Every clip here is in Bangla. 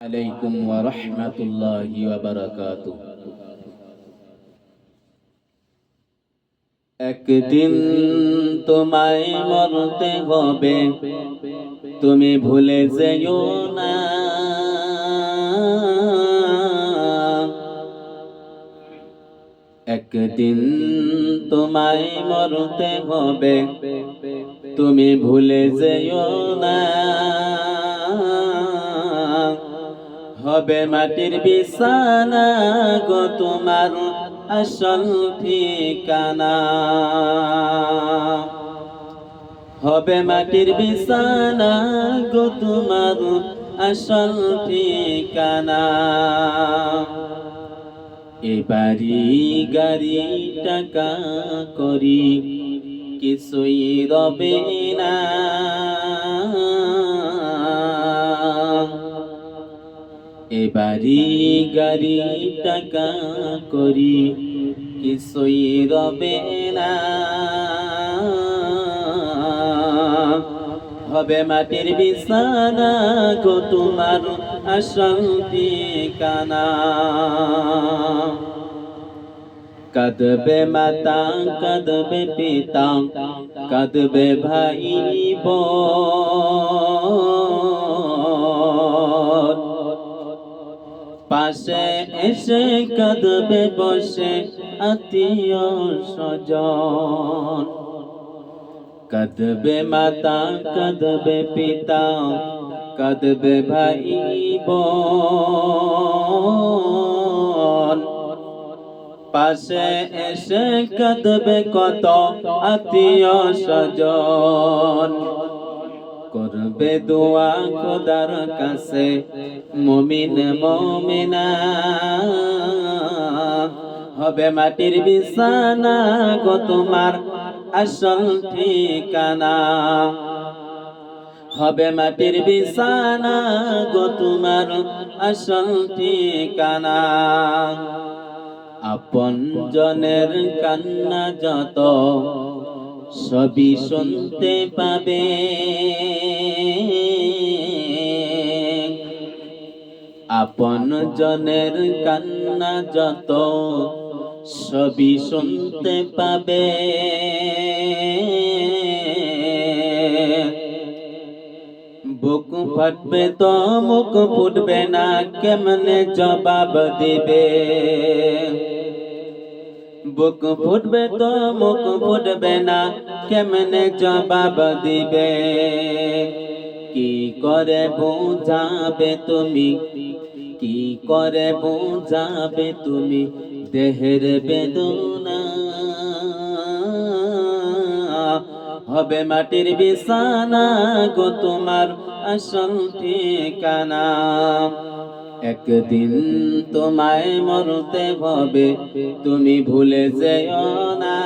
আলাইকুম ওয়া রাহমাতুল্লাহি ওয়া বারাকাতু একদিন তোমায় মরতে হবে, তুমি ভুলে যেও না। একদিন তোমায় মরতে হবে, তুমি ভুলে যেও না। হবে মাটির বিছানা গো তোমার আসল ঠিকানা। হবে মাটির বিছানা গো তোমার আসল ঠিকানা। এবারি গাড়ি, টাকা করি, কিছুই রবে না। এবারি গাড়ি টাকা করি, কিছুই রবে না। হবে মাটির বিছানা গো তোমার আসল ঠিকানা কাঁদবে মাতা, কাঁদবে পিতা, কাঁদবে ভাই বোন। পাশে এসে কাঁদবে বসে আত্মীয় স্বজন। কাঁদবে মাতা, কাঁদবে পিতা, কাঁদবে ভাই বোন পাশে এসে কাঁদবে কত আত্মীয় স্বজন। করবে দোয়া খোদার কাছে। মমিন, মমিনা, হবে মাটির বিছানা গো তোমার আসল ঠিকানা। হবে মাটির বিছানা গো তোমার আসল ঠিকানা। আপন জনের কান্না যত সবই শুনতে পাবে। আপন জনের কান্না যত, সবই শুনতে পাবে। বুক ফাটবে তো, মুখ ফুটবে না, কেমনে জবাব দিবে? বুক ফুটবে তো মুখ ফুটবে না, কেমনে জবাব দিবে? কি করে বুঝাবে তুমি? কি করে বুঝাবে তুমি? দেহের বেদনা। হবে মাটির বিছানা গো তোমার আসল ঠিকানা। একদিন তোমায় মরতে হবে, তুমি ভুলে যেও না।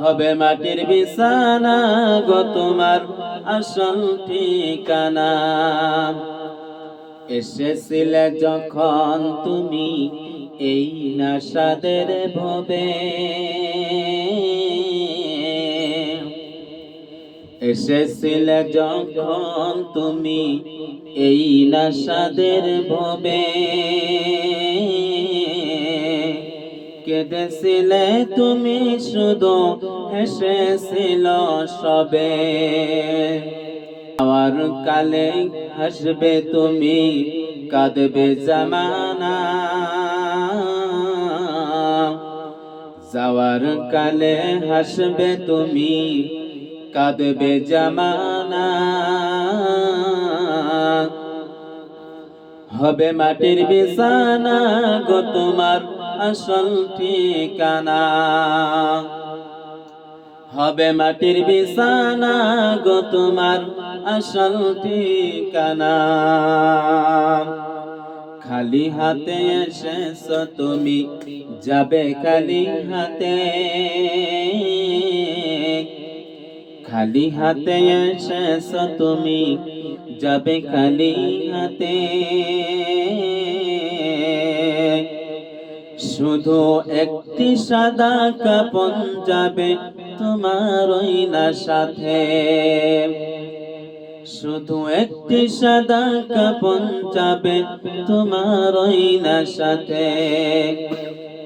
হবে মাটির বিছানা গো তোমার আসল ঠিকানা। এসেছিলে যখন তুমি এই নাসাদের ভবে। এসেছিলে যখন তুমি এই নাসাদের ভবে। কেঁদেছিলে তুমি শুধু, হেসেছিল সবে। আমার কালে হাসবে তুমি, কাঁদবে জামানা। যাওয়ার কালে হাসবে তুমি কাঁদবে জামানা। হবে মাটির বিছানা গো তোমার আসল ঠিকানা। হবে মাটির বিছানা গো তোমার আসল ঠিকানা। খালি হাতে এসেছ তুমি, যাবে খালি হাতে। খালি হাতে এসেছ তুমি যাবে খালি হাতে শুধু একটি সাদা কাপন যাবে তোমার ওই না সাথে শুধু একটি সাদা কাপন যাবে তোমার ওই না সাথে